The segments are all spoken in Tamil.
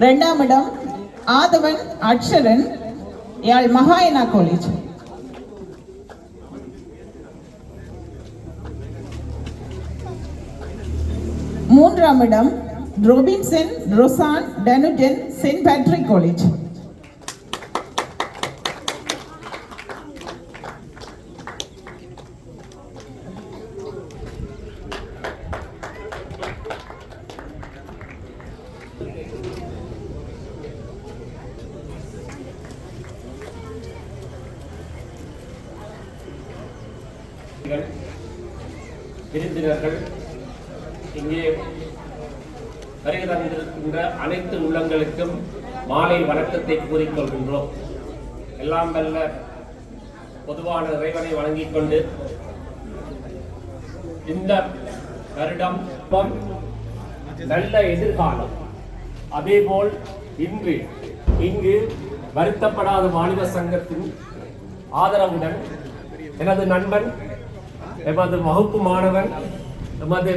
ரெண்டாம் இடம் ஆதவன் அக்ஷரன் யாழ் மகாயனா காலேஜ் மூன்றாம் இடம் ரோபின்சன் ரொசான் டனுடன் சென்ட் பேட்ரிக் காலேஜ் விருந்தினர்கள் இங்கே வருகை தந்திருக்கின்ற அனைத்து உள்ளங்களுக்கும் மாலை வணக்கத்தை கூறிக்கொள்கின்றோம் எல்லாம் வல்ல பொதுவான இறைவனை வழங்கிக் கொண்டு இந்த வருடம் நல்ல எதிர்காலம். அதேபோல் இன்று இங்கு வருத்தப்படாத மாநில சங்கத்தின் ஆதரவுடன் எனது நண்பன் எமது வகுப்பு மாணவர் எமது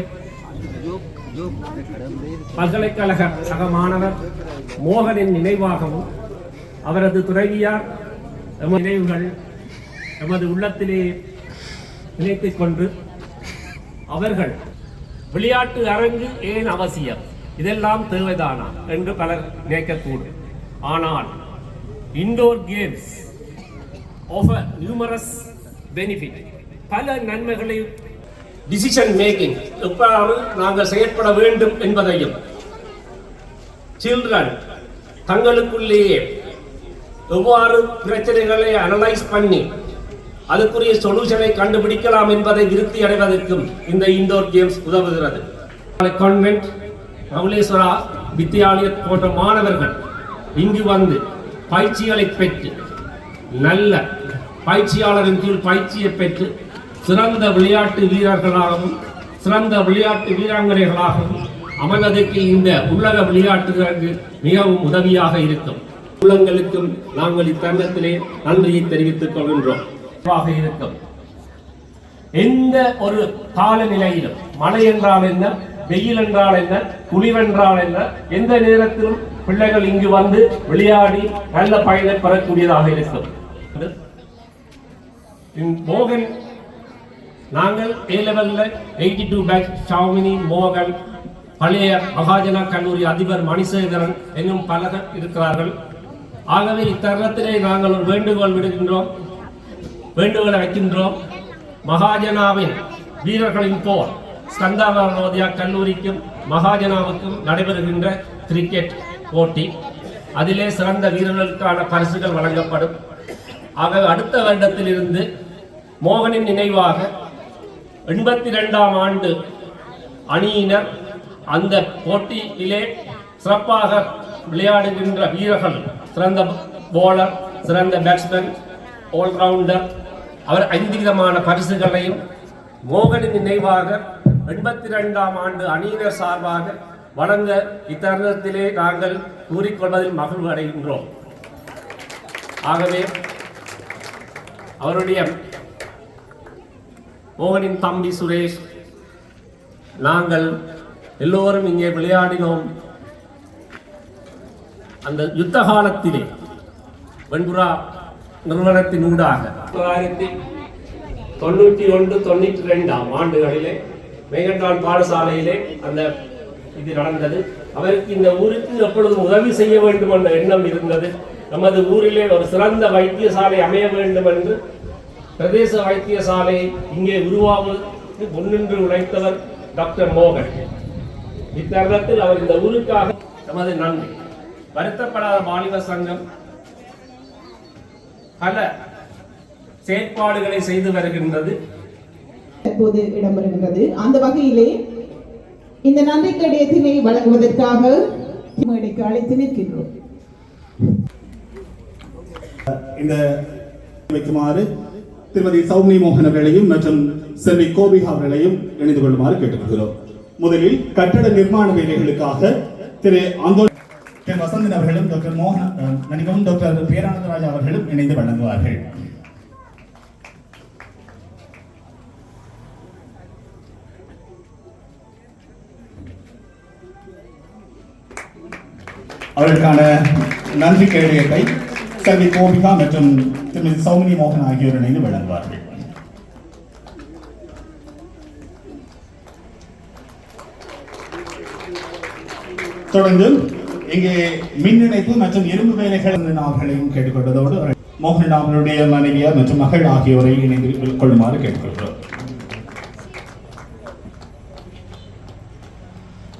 பல்கலைக்கழக சக மாணவர் மோகனின் நினைவாகவும் அவரது துறவியார் எமது நினைவுகள் எமது உள்ளத்திலே நினைத்துக் கொண்டு அவர்கள் விளையாட்டு அரங்கு ஏன் அவசியம்? இதெல்லாம் தேவைதானா? என்று பலர் நினைக்கக்கூடும். ஆனால் indoor games offer numerous benefit பல நன்மைகளை டிசிஷன் மேக்கிங் எவ்வாறு நாங்கள் செயற்பட வேண்டும் என்பதையும் சில்ட்ரன் தங்களுக்குள்ளேயே எவ்வாறு பிரச்சனைகளை அனலைஸ் பண்ணி அதுக்குரிய சொல்யூஷனை கண்டுபிடிக்கலாம் என்பதை திருப்தி அடைவதற்கும் இந்த இண்டோர் கேம்ஸ் உதவுகிறது. கான்வென்ட் மவுலேஸ்வரா வித்தியாலய போன்ற மாணவர்கள் இங்கு வந்து பயிற்சிகளை பெற்று நல்ல பயிற்சியாளரின் கீழ் பயிற்சியை பெற்று சிறந்த விளையாட்டு வீரர்களாகவும் சிறந்த விளையாட்டு வீராங்கனைகளாகவும் அமைவதற்கு இந்த உள்ளக விளையாட்டுகளுக்கு மிகவும் உதவியாக இருக்கும். உள்ளங்களுக்கும் நாங்கள் இத்தருணத்திலே நன்றியை தெரிவித்துக் கொள்கின்றோம். இருக்கும். எந்த ஒரு காலநிலையிலும் மழை என்றால் என்ன வெயில் என்றால் என்ன குளிர் என்றால் என்ன எந்த நேரத்திலும் பிள்ளைகள் இங்கு வந்து விளையாடி நல்ல பயனை பெறக்கூடியதாக இருக்கும். மோகன் நாங்கள் ஏ லெவலில் எயிட்டி டூ பேட்ச் ஷாமினி மோகன் பழைய மகாஜனா கல்லூரி அதிபர் மணிசேகரன் என்னும் பலர் இருக்கிறார்கள். ஆகவே இத்தருணத்திலே நாங்கள் ஒரு வேண்டுகோள் விடுகின்றோம். வேண்டுகோளை வைக்கின்றோம். மகாஜனாவின் வீரர்களின் போர் ஸ்கந்தாவரோதியா கல்லூரிக்கும் மகாஜனாவுக்கும் நடைபெறுகின்ற கிரிக்கெட் போட்டி. அதிலே சிறந்த வீரர்களுக்கான பரிசுகள் வழங்கப்படும். ஆகவே அடுத்த வருடத்திலிருந்து மோகனின் நினைவாக எண்பத்தி ரெண்டாம் ஆண்டு அணியினர் அந்த போட்டியிலே சிறப்பாக விளையாடுகின்ற வீரர்கள் சிறந்த போலர் சிறந்த பேட்ஸ்மேன் ஆல்ரவுண்டர் அவர் ஐந்து விதமான பரிசுகளையும் மோகனின் நினைவாக எண்பத்தி ரெண்டாம் ஆண்டு அணியினர் சார்பாக வழங்க இத்தருணத்திலே நாங்கள் கூறிக்கொள்வதில் மகிழ்வு அடைகின்றோம். ஆகவே அவருடைய மோகனின் தம்பி சுரேஷ். நாங்கள் எல்லோரும் இங்கே விளையாடினோம். அந்த யுத்த காலத்திலே வெண்புறா நிறுவனத்தின் ஊடாக தொள்ளாயிரத்தி தொண்ணூற்றி ஒன்று தொண்ணூற்றி ரெண்டாம் ஆண்டுகளிலே மேகண்டான் பாடசாலையிலே அந்த இது நடந்தது. அவருக்கு இந்த ஊருக்கு எப்பொழுதும் உதவி செய்ய வேண்டும் என்ற எண்ணம் இருந்தது. நமது ஊரிலே ஒரு சிறந்த வைத்தியசாலை அமைய வேண்டும் என்று பிரதேச வைத்தியசாலை இங்கே உருவாவதற்கு முன்னின்று உழைத்தவர் டாக்டர் மோகன். இத்தருணத்தில் அவர் இந்த ஊருக்காக நமது நன்றி. வருத்தப்படாத வாலிப சங்கம் பல செயற்பாடுகளை செய்து வருகின்றது. தற்போது இடம்பெறுகின்றது. அந்த வகையிலே இந்த நன்றி கடிதத்தினை வழங்குவதற்காக மேடைக்கு அழைத்து நிற்கின்றோம். இந்த வைக்குமாறு திருமதி சௌமி மோகன் அவர்களையும் மற்றும் செல்வி கோபிகா அவர்களையும் இணைந்து கொள்ளுமாறு கேட்டுக்கொள்கிறோம். முதலில் கட்டட நிர்மாண வேலைகளுக்காக திரு ஆந்தோல் வசந்தன் அவர்களும் டாக்டர் மோகன் அஹ், டாக்டர் பேரானந்தராஜ் அவர்களும் இணைந்து வழங்குவார்கள். அவர்களுக்கான நன்றி கேடயத்தை செல்வி கோபிகா மற்றும் திருமதி சௌமினி மோகன் ஆகியோர் இணைந்து வழங்குவார்கள் தொடர்ந்து இங்கே மின் இணைப்பு மற்றும் இரும்பு வேலைகள் அவர்களையும் கேட்டுக்கொண்டதோடு மோகன் அவர்களுடைய மனைவியார் மற்றும் மகள் ஆகியோரை இணைந்து கொள்ளுமாறு கேட்டுக்கொள்கிறோம்.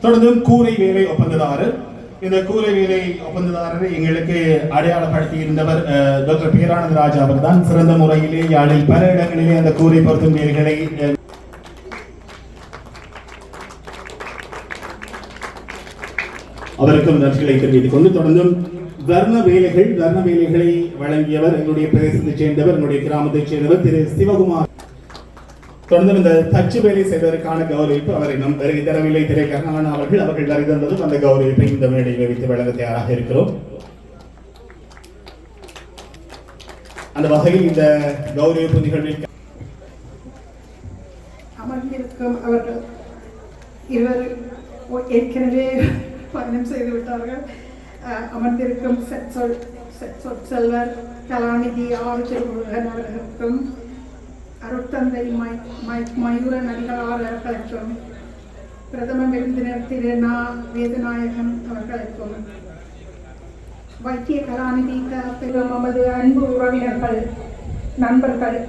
தொடர்ந்து கூரை வேலை ஒப்பந்ததாரர் இந்த கூரை வேலை ஒப்பந்ததாரரை எங்களுக்கு அடையாளப்படுத்தி இருந்தவர் டாக்டர் பேரானந்த ராஜா அவர்தான். சிறந்த முறையிலே யாழில் பல இடங்களிலே அந்த கூரை பொருத்தும் வேலைகளை அவருக்கும் நன்றிகளை தெரிவித்துக் கொண்டு தொடர்ந்தும் வர்ண வேலைகள் வர்ண வேலைகளை வழங்கியவர் எங்களுடைய பிரதேசத்தைச் சேர்ந்தவர் எங்களுடைய கிராமத்தைச் சேர்ந்தவர் திரு சிவகுமார் தொடர்ந்து இந்த தச்சு வேலை செய்வதற்கான கௌரவிப்பு அவரை நம் வருகை தரவில்லை. திரை கருணாகரன் அவர்கள் அவர்கள் அறிந்ததும் அந்த கௌரவிப்பை இந்த மேடையில் வைத்து வழங்க தயாராக இருக்கிறோம். அந்த வகையில் இந்த கௌரவிப்பு நிகழ்வில் அமர்ந்திருக்கும் அவர்கள் இருவர் ஏற்கனவே பயணம் செய்து விட்டார்கள். அமர்ந்திருக்கும் செல்வர் கலாநிதி ஆர் திருமுருகன் அவர்களுக்கும் அருட்தந்தை மை மை மயூரன் அடிகளார் அவர்களுக்கும் பிரதம விருந்தினர் திரு நா வேதநாயகன் அவர்களுக்கும் வைத்திய கலாநிதி நமது அன்பு உறவினர்கள் நண்பர்கள்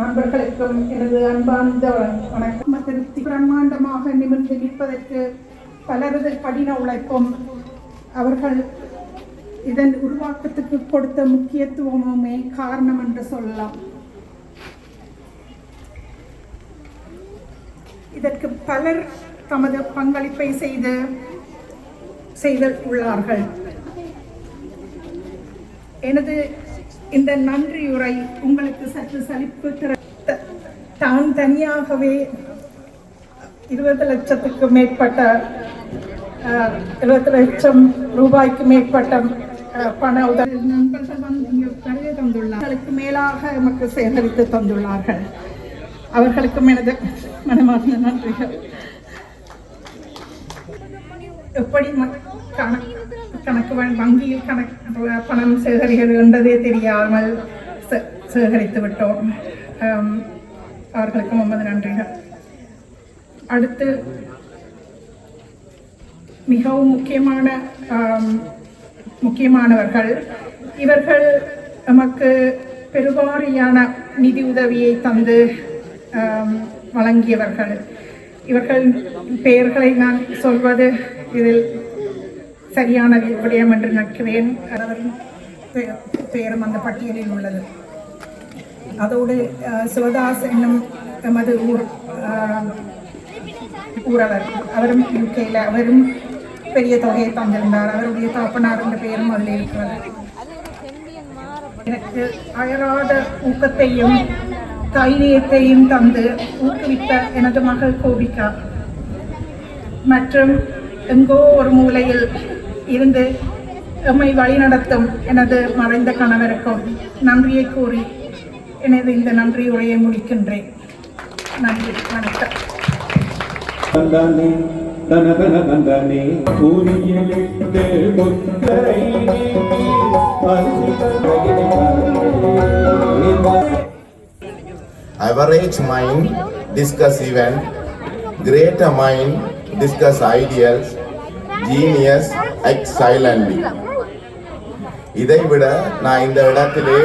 நண்பர்களுக்கும் எனது அன்பார்ந்த வணக்கம். மற்றும் பிரம்மாண்டமாக நிமிர்ந்து நிற்பதற்கு பலரது கடின உழைப்பும் அவர்கள் இதன் உருவாக்கத்துக்கு கொடுத்த முக்கியத்துவமுமே காரணம் என்று சொல்லலாம். இதற்கு பலர் தமது பங்களிப்பை செய்து செய்து உள்ளார்கள் எனது இந்த நன்றியுரை உங்களுக்கு சற்று சலிப்பு தான் தனியாகவே இருபது லட்சத்துக்கு மேற்பட்ட இருபது லட்சம் ரூபாய்க்கு மேற்பட்ட பண உதவி நண்பர்கள் வந்து தந்துள்ளார்களுக்கு மேலாக நமக்கு சேகரித்து தந்துள்ளார்கள். அவர்களுக்கும் எனது மனமார்ந்த நன்றிகள் எப்படி கணக்கு கணக்கு வங்கியில் கணக்கு பணம் சேகரிக்கிறது என்பதே தெரியாமல் சே- சேகரித்து விட்டோம். அவர்களுக்கும் ஒன்பது நன்றிகள். அடுத்து மிகவும் முக்கியமான முக்கியமானவர்கள். இவர்கள் நமக்கு பெருவாரியான நிதி உதவியை தந்து வழங்கியவர்கள். இவர்கள் பெயர்களை நான் சொல்வது இதில் சரியான விடயம் என்று நினைக்கிறேன். அவரின் பெயரும் அந்த பட்டியலில் உள்ளது. அதோடு சிவதாஸ் என்னும் எமது ஊர் ஊரவர். அவரும் யூகேயில் அவரும் பெரிய தொகையை தந்திருந்தார். அவருடைய தாப்பனார் என்ற பெயரும் அதில் இருக்கிறது. எனக்கு அயராத ஊக்கத்தையும் தைரியத்தையும் தந்து ஊக்குவித்த எனது மகள் கோபிகா. மற்றும் எங்கோ ஒரு மூலையில் இருந்து எம்மை வழிநடத்தும் எனது மறைந்த கணவருக்கும் நன்றியை கூறி எனது இந்த நன்றி உரையை முடிக்கின்றேன். நன்றி வணக்கம். தந்தானே தன தந்தானே அரிசி தந்தையை Average mind discuss event, greater mind discuss ideals, genius act silently. இதை விட நான் இந்த இடத்திலே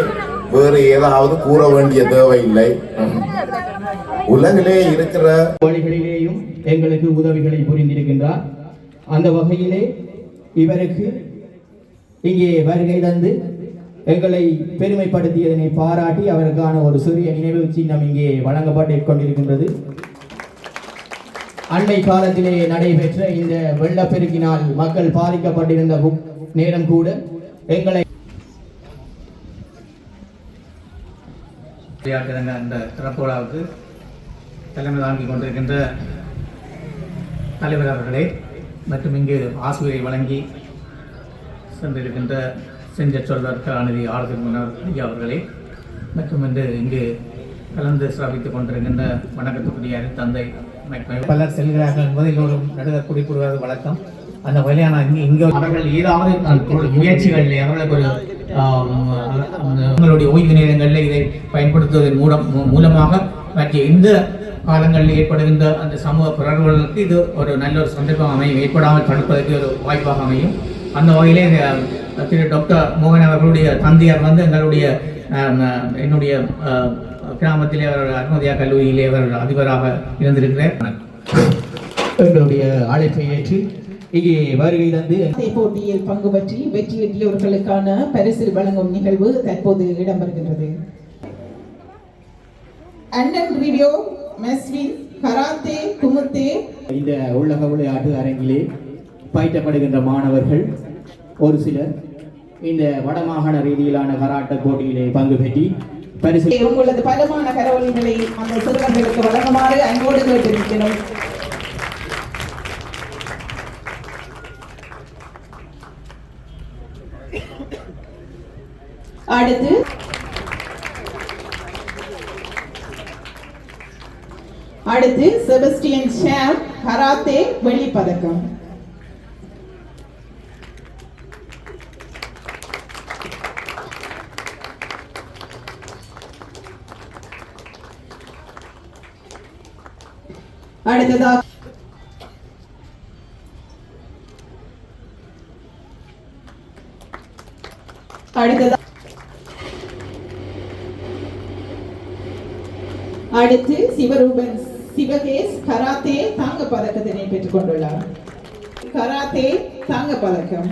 வேறு ஏதாவது கூற வேண்டிய தேவையில்லை. உலகிலே இருக்கிற வழிகளிலேயும் எங்களுக்கு உதவிகளை புரிந்திருக்கின்றார். அந்த வகையிலே இவருக்கு இங்கே வருகை தந்து எங்களை பெருமைப்படுத்தியதனை பாராட்டி அவருக்கான ஒரு சிறிய நினைவு சின்னம் இங்கே வழங்கப்பட்டு கொண்டிருக்கின்றது. அண்மை காலத்திலே நடைபெற்ற இந்த வெள்ளப்பெருக்கினால் மக்கள் பாதிக்கப்பட்டிருந்த நேரம் கூட எங்களை அந்த திறப்பு விழாவுக்கு தலைமை தாங்கி கொண்டிருக்கின்ற தலைவர் அவர்களே மற்றும் இங்கு ஆசிரியை வழங்கி சென்றிருக்கின்ற செஞ்ச சொல்வர் கலாநிதி ஆறுதல் முன்னர் ஐயா அவர்களே மற்றும் இன்று இங்கு கலந்து சிறப்பித்துக் கொண்டிருக்கின்ற வணக்கத்துக்குரிய தந்தை பலர் செல்கிறார்கள் என்பது எல்லோரும் நடுக குறிப்பிடுவது வழக்கம். அந்த வகையான இங்கே இங்கே அவர்கள் ஏதாவது முயற்சிகளில் அவர்களுக்கு ஒரு உங்களுடைய ஓய்வு நேரங்களில் இதை பயன்படுத்துவதன் மூலம் மூலமாக மற்ற இந்த காலங்களில் ஏற்படுகின்ற அந்த சமூக பிறர்களுக்கு இது ஒரு நல்ல ஒரு சந்தர்ப்பம் அமையும். ஏற்படாமல் தடுப்பதற்கு ஒரு வாய்ப்பாக அமையும். அந்த வகையிலே இந்த திரு டாக்டர் மோகன் அவர்களுடைய தந்தையார் வந்து எங்களுடைய என்னுடைய கிராமத்திலே அவர் அருமதியா கல்லூரியிலே அவர் அதிபராக இருந்திருக்கிறார். எங்களுடைய அழைப்பை ஏற்று இங்கே வருகை தந்து போட்டியில் பங்கு பற்றி வெற்றியீட்டியவர்களுக்கான பரிசில் வழங்கும் நிகழ்வு தற்போது இடம்பெறுகின்றது. அண்ணன் ரிவியோ மெஸ்வின் கராத்தே குமுத்தே. இந்த உலக விளையாட்டு அரங்கிலே பயிற்றப்படுகின்ற மாணவர்கள் ஒரு சிலர் இந்த வடமாகாண ரீதியிலான கராட்ட போட்டியிலே பங்கு பெற்றி பரிசு உங்களது பலமான கரவொலிகளை அந்த சிறுவர்களுக்கு வழங்குமாறு அன்போடு கேட்டிருக்கிறோம். அடுத்து அடுத்து செபஸ்டியன் ஷாம் கராத்தே வெளிப்பதக்கம். அடுத்ததாக அடுத்ததா அடுத்து சிவரூபன் சிவகேஸ் கராத்தே தாங்க பதக்கத்தினை பெற்றுக் கொண்டுள்ளார். கராத்தே தாங்க பதக்கம்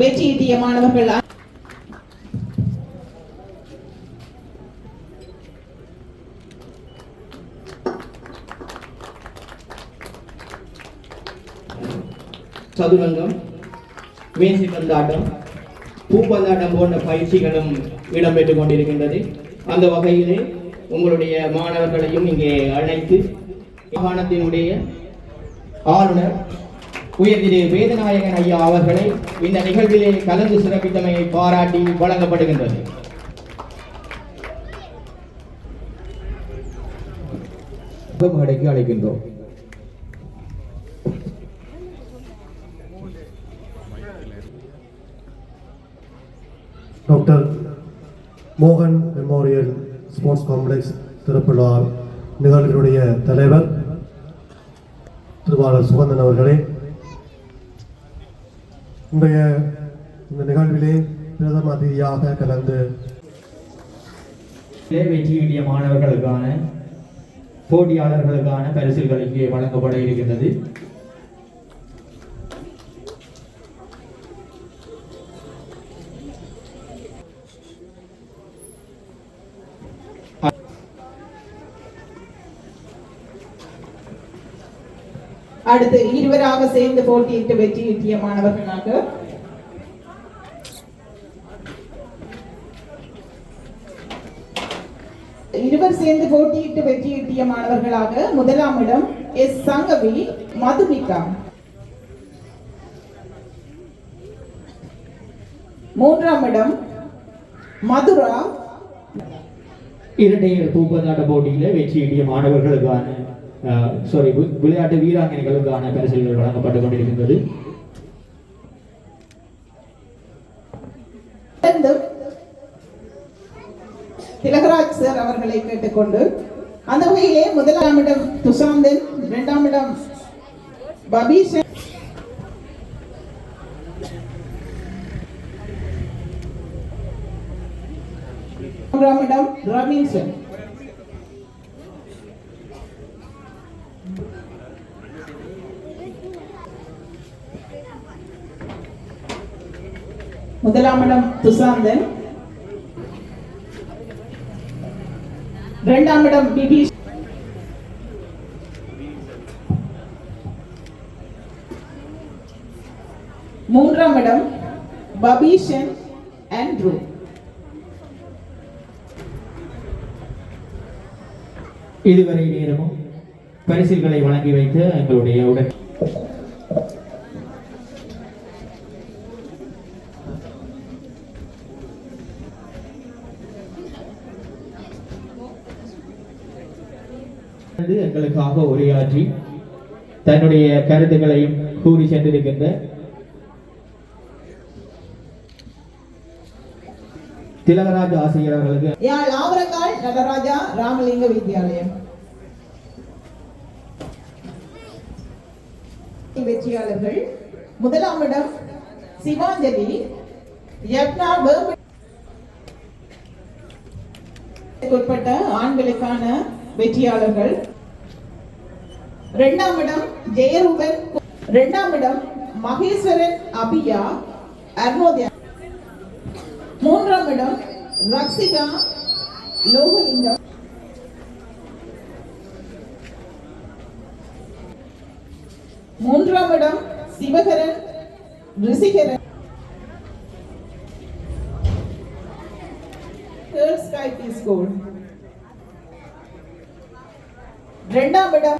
வெற்றியீட்டிய மாணவர்கள் சதுரங்கம் மேசி பந்தாட்டம் பூப்பந்தாட்டம் போன்ற பயிற்சிகளும் இடம்பெற்றுக் கொண்டிருக்கின்றது. அந்த வகையிலே உங்களுடைய மாணவர்களையும் இங்கே அழைத்து மாகாணத்தினுடைய ஆளுநர் உயர்திரு வேதநாயகன் ஐயா அவர்களை இந்த நிகழ்விலே கலந்து சிறப்பித்தமையை பாராட்டி வழங்கப்படுகின்றது. மேடைக்கு அழைக்கின்றோம். டாக்டர் மோகன் மெமோரியல் ஸ்போர்ட்ஸ் காம்ப்ளெக்ஸ் திறப்புழா நிகழ்வினுடைய தலைவர் திருவாளர் சுகந்தன் அவர்களே. இன்றைய இந்த நிகழ்விலே பிரதம அதிதியாக கலந்து வெற்றியுடைய மாணவர்களுக்கான போட்டியாளர்களுக்கான பரிசுகள் இங்கே வழங்கப்பட இருக்கின்றது. அடுத்து இருவராக சேர்ந்து போட்டியிட்டு வெற்றியீட்டிய மாணவர்களாக. இருவர் சேர்ந்து போட்டியிட்டு வெற்றியீட்டிய மாணவர்களாக முதலாம் இடம் எஸ் சங்கவி மதுமிகா. மூன்றாம் இடம் மதுரா. இரட்டையர் பூப்பந்தாட்ட போட்டியில வெற்றியீட்டிய மாணவர்களுக்கான சாரி விளையாட்டு வீராங்கனைகளுக்கான பரிசல்கள் வழங்கப்பட்டுக் கொண்டிருக்கின்றது திலகராஜ் சார் அவர்களை கேட்டுக்கொண்டு அந்த வகையிலே முதலாம் இடம் துசாந்தன் இரண்டாம் இடம் பபீஷன். மூன்றாம் இடம் ரவீன்சன் முதலாம் இடம் துஷாந்தன் இரண்டாம் இடம் பிபி மூன்றாம் இடம் பபீஷன் ஆண்ட்ரூ. இதுவரை நேரமும் பரிசுகளை வழங்கி வைத்து எங்களுடைய உடன் எங்களுக்கு உரையாற்றி தன்னுடைய கருத்துக்களையும் கூறி சென்றிருக்கின்ற திலகராஜ ஆசிரியர் அவர்களுக்கு யாழ் ஆவரங்கால் நடராஜா ராமலிங்க வித்யாலயம். வெற்றியாளர்கள் முதலாம் இடம் சிவாஞ்சலி உட்பட்ட ஆண்களுக்கான வெற்றியாளர்கள். இரண்டாம் இடம் ஜெயரூபன். இரண்டாம் இடம் மகேஸ்வரன் அபியா. அருணோதயா. மூன்றாம் இடம் ரக்ஷிதா. லோகலிங்கம். மூன்றாம் இடம் சிவகரன் ரிஷிகரன். Girls Skype School இரண்டாம் இடம்